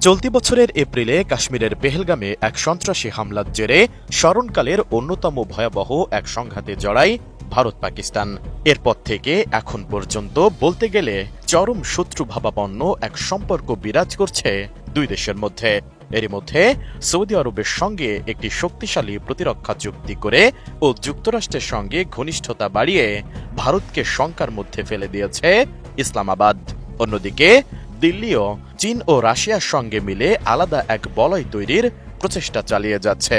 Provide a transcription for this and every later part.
চলতি বছরের এপ্রিলে কাশ্মীরের পেহেলগামে এক সন্ত্রাসী হামলার জেরে স্মরণকালের অন্যতম ভয়াবহ এক সংঘাতে জড়ায় ভারত পাকিস্তান। এরপর থেকে এখন পর্যন্ত বলতে গেলে চরম শত্রুভাবাপন্ন এক সম্পর্ক বিরাজ করছে দুই দেশের মধ্যে। এরই মধ্যে সৌদি আরবের সঙ্গে একটি শক্তিশালী প্রতিরক্ষা চুক্তি করে ও যুক্তরাষ্ট্রের সঙ্গে ঘনিষ্ঠতা বাড়িয়ে ভারতকে শঙ্কার মধ্যে ফেলে দিয়েছে ইসলামাবাদ। অন্যদিকে দিল্লিও চীন ও রাশিয়ার সঙ্গে মিলে আলাদা এক বলয় তৈরির প্রচেষ্টা চালিয়ে যাচ্ছে।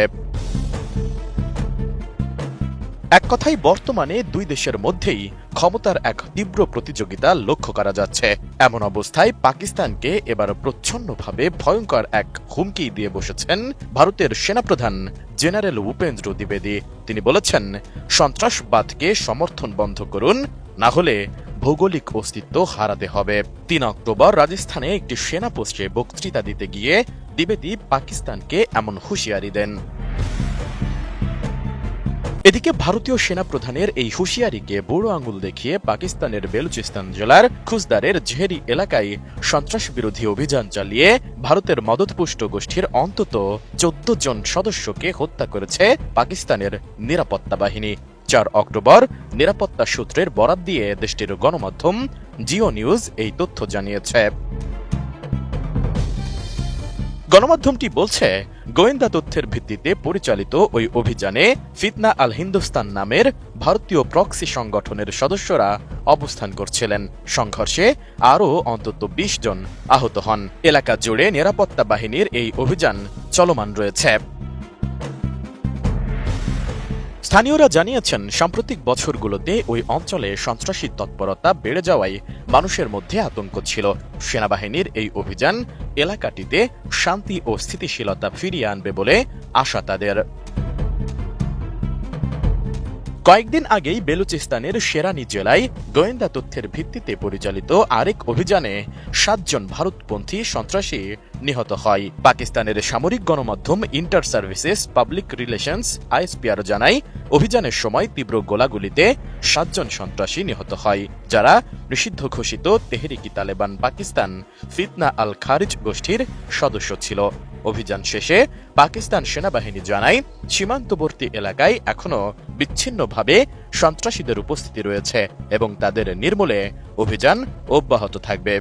এক কথায়, বর্তমানে দুই দেশের মধ্যেই ক্ষমতার এক তীব্র প্রতিযোগিতা লক্ষ্য করা যাচ্ছে। এমন অবস্থায় পাকিস্তানকে এবার প্রচ্ছন্নভাবে ভয়ঙ্কর এক হুমকি দিয়ে বসেছেন ভারতের সেনাপ্রধান জেনারেল উপেন্দ্র দ্বিবেদী। তিনি বলেছেন, সন্ত্রাসবাদকে সমর্থন বন্ধ করুন, না হলে ভৌগোলিক অস্তিত্ব হারাতে হবে। তিন অক্টোবর রাজস্থানে একটি সেনা পোস্টে বক্তৃতা দিতে গিয়ে দ্বিবেদী পাকিস্তানকে এমন হুঁশিয়ারি দেন। এদিকে ভারতীয় সেনাপ্রধানের এই হুঁশিয়ারিকে বুড়ো আঙুল দেখিয়ে পাকিস্তানের বেলুচিস্তান জেলার খুজদারের জেহেরি এলাকায় সন্ত্রাস বিরোধী অভিযান চালিয়ে ভারতের মদতপুষ্ট গোষ্ঠীর অন্তত চোদ্দ জন সদস্যকে হত্যা করেছে পাকিস্তানের নিরাপত্তা বাহিনী। চার অক্টোবর নিরাপত্তা সূত্রের বরাত দিয়ে দেশটির গণমাধ্যম জিও নিউজ এই তথ্য জানিয়েছে। গণমাধ্যমটি বলছে গোয়েন্দা তথ্যের ভিত্তিতে পরিচালিত ওই অভিযানে ফিতনা আল হিন্দুস্তান নামের ভারতীয় প্রক্সি সংগঠনের সদস্যরা অবস্থান করছিলেন। সংঘর্ষে আরও অন্তত বিশ জন আহত হন। এলাকা জুড়ে নিরাপত্তা বাহিনীর এই অভিযান চলমান রয়েছে। স্থানীয়রা জানিয়েছেন, সাম্প্রতিক বছরগুলোতে ওই অঞ্চলে সন্ত্রাসী তৎপরতা বেড়ে যাওয়ায় মানুষের মধ্যে আতঙ্ক ছিল। সেনাবাহিনীর এই অভিযান এলাকাটিতে শান্তি ও স্থিতিশীলতা ফিরিয়ে আনবে বলে আশা তাদের। কয়েকদিন আগেই বেলুচিস্তানের সেরানি জেলায় গোয়েন্দা তথ্যের ভিত্তিতে পরিচালিত আরেক অভিযানে সাতজন ভারতপন্থী সন্ত্রাসী নিহত হয়। পাকিস্তানের সামরিক গণমাধ্যম inter services public relations ISPR জানায়, অভিযানের সময় তীব্র গোলাগুলিতে সাতজন সন্ত্রাসী নিহত হয়, যারা নিষিদ্ধ ঘোষিত তেহরিকি তালেবান পাকিস্তান ফিতনা আল খারিজ গোষ্ঠীর সদস্য ছিল। অভিযান শেষে পাকিস্তান সেনাবাহিনী জানায়, সীমান্তবর্তী এলাকায় এখনও বিচ্ছিন্নভাবে সন্ত্রাসীদের উপস্থিতি রয়েছে এবং তাদের নির্মূলে অভিযান অব্যাহত থাকবে।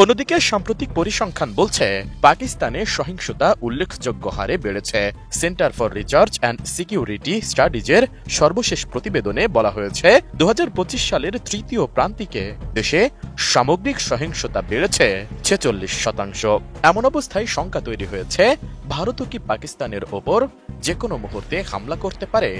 অন্যদিকে সাম্প্রতিক পরিসংখ্যান বলছে, পাকিস্তানে সহিংসতা উল্লেখযোগ্য হারে বেড়েছে। Centre for research and security স্টাডিজের সর্বশেষ প্রতিবেদনে বলা হয়েছে দু হাজার পঁচিশ সালের তৃতীয় প্রান্তিকে দেশে সামগ্রিক সহিংসতা বেড়েছে ছেচল্লিশ শতাংশ। এমন অবস্থায় শঙ্কা তৈরি হয়েছে ভারতও কি পাকিস্তানের ওপর যে কোনো মুহূর্তে হামলা করতে পারে?